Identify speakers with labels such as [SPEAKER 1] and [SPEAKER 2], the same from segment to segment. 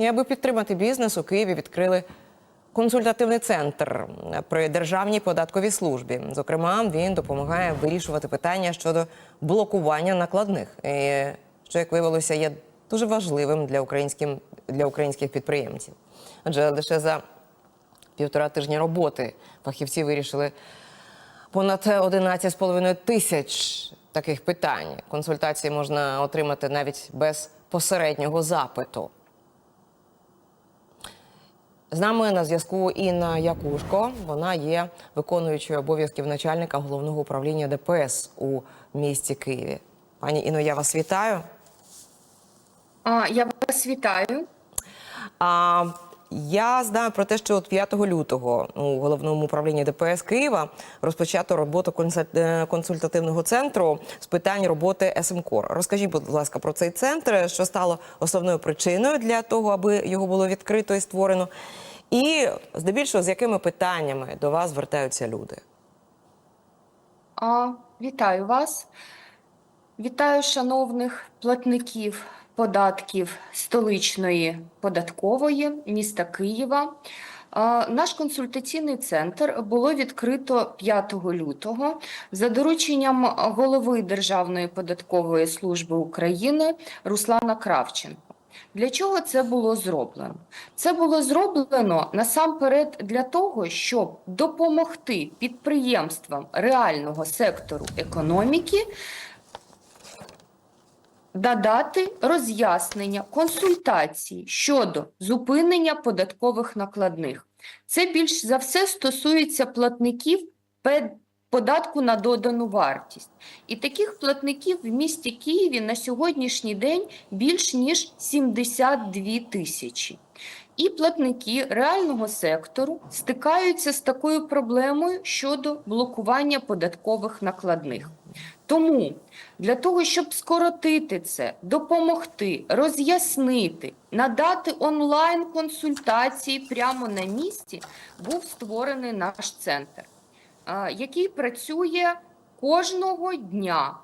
[SPEAKER 1] І аби підтримати бізнес, у Києві відкрили консультативний центр при державній податковій службі. Зокрема, він допомагає вирішувати питання щодо блокування накладних, що як виявилося, є дуже важливим для українським для українських підприємців. Адже лише за півтора тижня роботи фахівці вирішили понад 11,5 тисяч таких питань. Консультації можна отримати навіть без посереднього запиту. З нами на зв'язку Інна Якушко. Вона є виконуючою обов'язків начальника головного управління ДПС у місті Києві. Пані Інно, я вас вітаю.
[SPEAKER 2] А, Я вас вітаю.
[SPEAKER 1] А я знаю про те, що от 5 лютого у головному управлінні ДПС Києва розпочато роботу е, консультативного центру з питань роботи СМКОР. Розкажіть, будь ласка, про цей центр, що стало основною причиною для того, аби його було відкрито і створено, і здебільшого з якими питаннями до вас звертаються люди.
[SPEAKER 2] А, Вітаю вас. Вітаю шановних платників податків столичної податкової міста Києва. Наш консультаційний центр було відкрито 5 лютого за дорученням голови Державної податкової служби України Руслана Кравченко. Для чого це було зроблено? Це було зроблено насамперед для того, щоб допомогти підприємствам реального сектору економіки надати роз'яснення, консультації щодо зупинення податкових накладних. Це більш за все стосується платників податку на додану вартість. І таких платників в місті Києві на сьогоднішній день більш ніж 72 тисячі. І платники реального сектору стикаються з такою проблемою щодо блокування податкових накладних. Тому для того, щоб скоротити це, допомогти, роз'яснити, надати онлайн-консультації прямо на місці, був створений наш центр, який працює кожного дня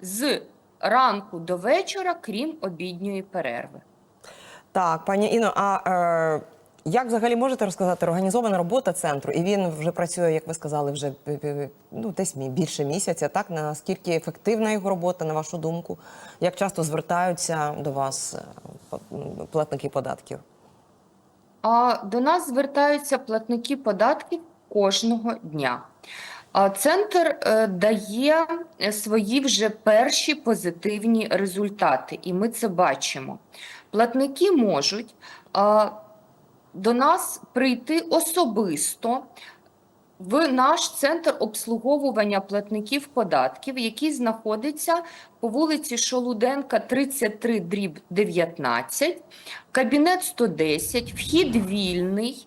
[SPEAKER 2] з ранку до вечора, крім обідньої перерви.
[SPEAKER 1] Так, пані Іно, а е, як взагалі можете розказати організована робота центру? І він вже працює, як ви сказали, вже е, е, ну, десь більше місяця. Так наскільки ефективна його робота, на вашу думку? Як часто звертаються до вас е, платники податків?
[SPEAKER 2] А до нас звертаються платники податків кожного дня. А Центр дає свої вже перші позитивні результати, і ми це бачимо. Платники можуть а, до нас прийти особисто в наш центр обслуговування платників податків, який знаходиться по вулиці Шолуденка, 33 дріб 19, кабінет 110, вхід вільний.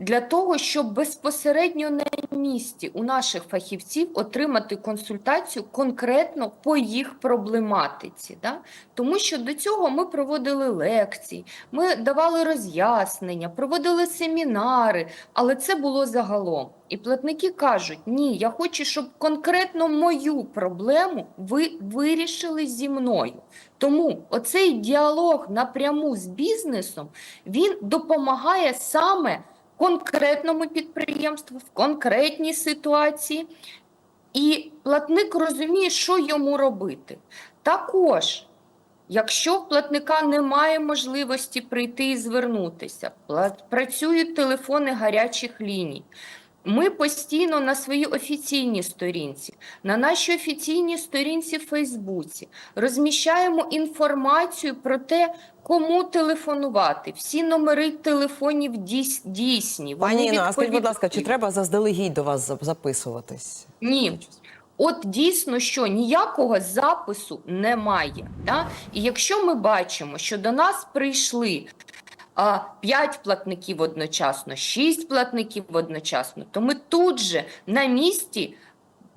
[SPEAKER 2] Для того, щоб безпосередньо на місці у наших фахівців отримати консультацію конкретно по їх проблематиці. Да? Тому що до цього ми проводили лекції, ми давали роз'яснення, проводили семінари, але це було загалом. І платники кажуть: ні, я хочу, щоб конкретно мою проблему ви вирішили зі мною. Тому оцей діалог напряму з бізнесом він допомагає саме конкретному підприємству в конкретній ситуації, і платник розуміє, що йому робити. Також, якщо в платника немає можливості прийти і звернутися, працюють телефони гарячих ліній. Ми постійно на своїй офіційній сторінці, на нашій офіційній сторінці в Фейсбуці розміщаємо інформацію про те, кому телефонувати. Всі номери телефонів дійс- дійсні. вони
[SPEAKER 1] Пані Іно, а скажіть, будь ласка, чи треба заздалегідь до вас записуватись?
[SPEAKER 2] Ні. От дійсно, що ніякого запису немає. Да? І якщо ми бачимо, що до нас прийшли 5 платників одночасно, 6 платників одночасно, то ми тут же на місці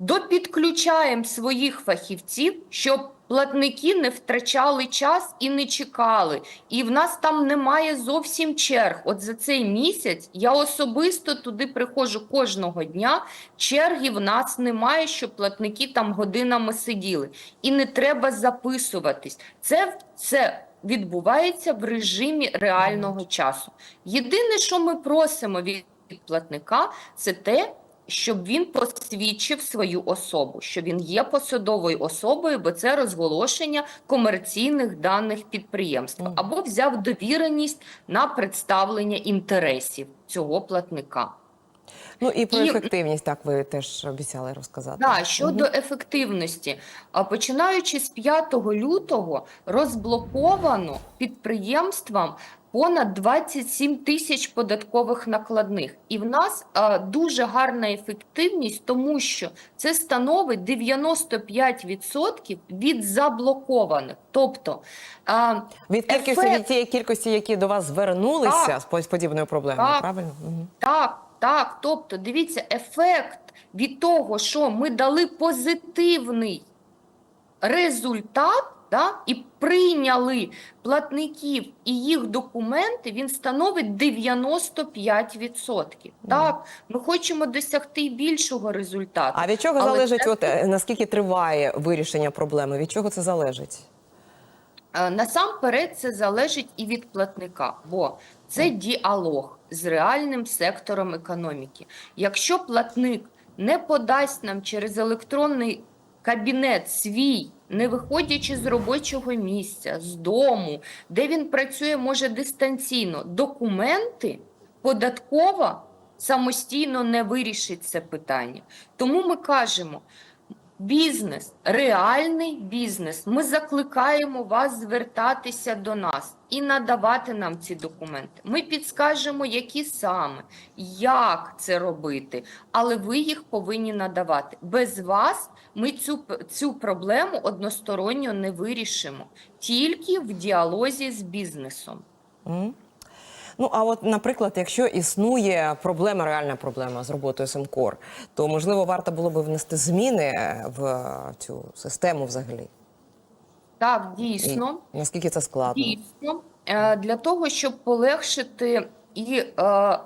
[SPEAKER 2] допідключаємо своїх фахівців, щоб платники не втрачали час і не чекали. І в нас там немає зовсім черг. От за цей місяць я особисто туди приходжу кожного дня. Черги в нас немає, щоб платники там годинами сиділи. І не треба записуватись. Це, це відбувається в режимі реального часу. Єдине, що ми просимо від платника, це те, щоб він посвідчив свою особу, що він є посадовою особою, бо це розголошення комерційних даних підприємства, або взяв довіреність на представлення інтересів цього платника.
[SPEAKER 1] Ну і про
[SPEAKER 2] І-
[SPEAKER 1] ефективність, так ви теж обіцяли розказати.
[SPEAKER 2] Да, щодо ефективності, а починаючи з 5 лютого розблоковано підприємствам понад 27 тисяч податкових накладних. І в нас а, дуже гарна ефективність, тому що це становить 95% від заблокованих. Тобто а,
[SPEAKER 1] Від кількості
[SPEAKER 2] Ефект.
[SPEAKER 1] від тієї кількості, які до вас звернулися з подібною проблемою,
[SPEAKER 2] Так.
[SPEAKER 1] правильно?
[SPEAKER 2] Так, так. Тобто, дивіться, ефект від того, що ми дали позитивний результат, да, і прийняли платників і їх документи, він становить 95%. Так, ми хочемо досягти більшого результату.
[SPEAKER 1] А від чого
[SPEAKER 2] Але
[SPEAKER 1] залежить,
[SPEAKER 2] це-
[SPEAKER 1] от е, наскільки триває вирішення проблеми? Від чого це залежить?
[SPEAKER 2] Е, Насамперед це залежить і від платника, бо це діалог з реальним сектором економіки. Якщо платник не подасть нам через електронний кабінет свій, не виходячи з робочого місця, з дому, де він працює, може дистанційно, документи податкова самостійно не вирішить це питання. Тому ми кажемо, Бізнес, реальний бізнес. Ми закликаємо вас звертатися до нас і надавати нам ці документи. Ми підскажемо, які саме, як це робити, але ви їх повинні надавати. Без вас ми цю, цю проблему односторонньо не вирішимо, тільки в діалозі з бізнесом.
[SPEAKER 1] Ну а от, наприклад, якщо існує проблема, реальна проблема з роботою СМКОР, то можливо варто було би внести зміни в цю систему взагалі.
[SPEAKER 2] Так,
[SPEAKER 1] І
[SPEAKER 2] дійсно.
[SPEAKER 1] наскільки це складно?
[SPEAKER 2] Дійсно, е, для того, щоб полегшити і е,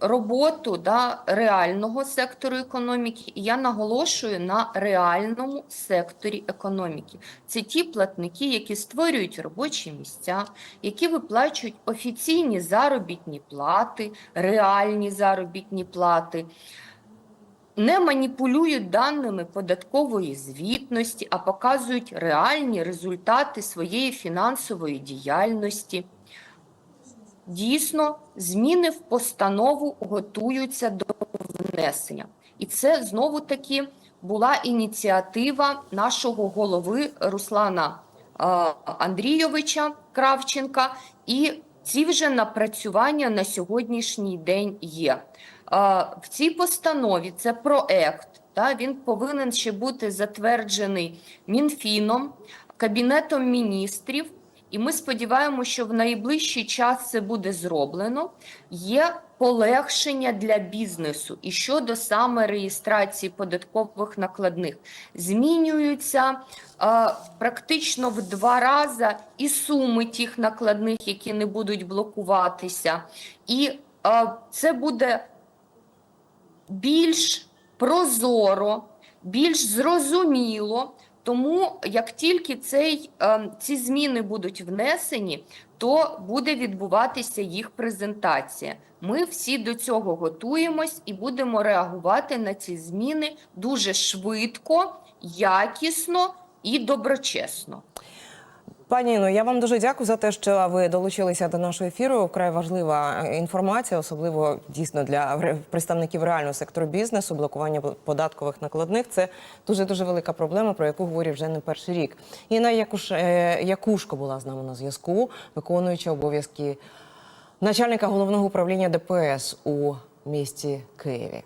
[SPEAKER 2] роботу да, реального сектору економіки, і я наголошую на реальному секторі економіки. Це ті платники, які створюють робочі місця, які виплачують офіційні заробітні плати, реальні заробітні плати. Не маніпулюють даними податкової звітності, а показують реальні результати своєї фінансової діяльності. Дійсно, зміни в постанову готуються до внесення. І це знову таки була ініціатива нашого голови Руслана Андрійовича Кравченка. І ці вже напрацювання на сьогоднішній день є. В цій постанові це проект. Та, він повинен ще бути затверджений Мінфіном, Кабінетом міністрів. І ми сподіваємося, що в найближчий час це буде зроблено. Є полегшення для бізнесу і щодо саме реєстрації податкових накладних. Змінюються е, практично в два рази і суми тих накладних, які не будуть блокуватися. І е, це буде більш прозоро, більш зрозуміло. Тому як тільки цей, е, ці зміни будуть внесені, то буде відбуватися їх презентація. Ми всі до цього готуємось і будемо реагувати на ці зміни дуже швидко, якісно і доброчесно.
[SPEAKER 1] Пані Іно, я вам дуже дякую за те, що ви долучилися до нашого ефіру. Вкрай важлива е, інформація, особливо дійсно для представників реального сектору бізнесу. Блокування податкових накладних це дуже дуже велика проблема, про яку говорять вже не перший рік. Інна Якуш, е, Якушко була з нами на зв'язку, виконуюча обов'язки начальника головного управління ДПС у місті Києві.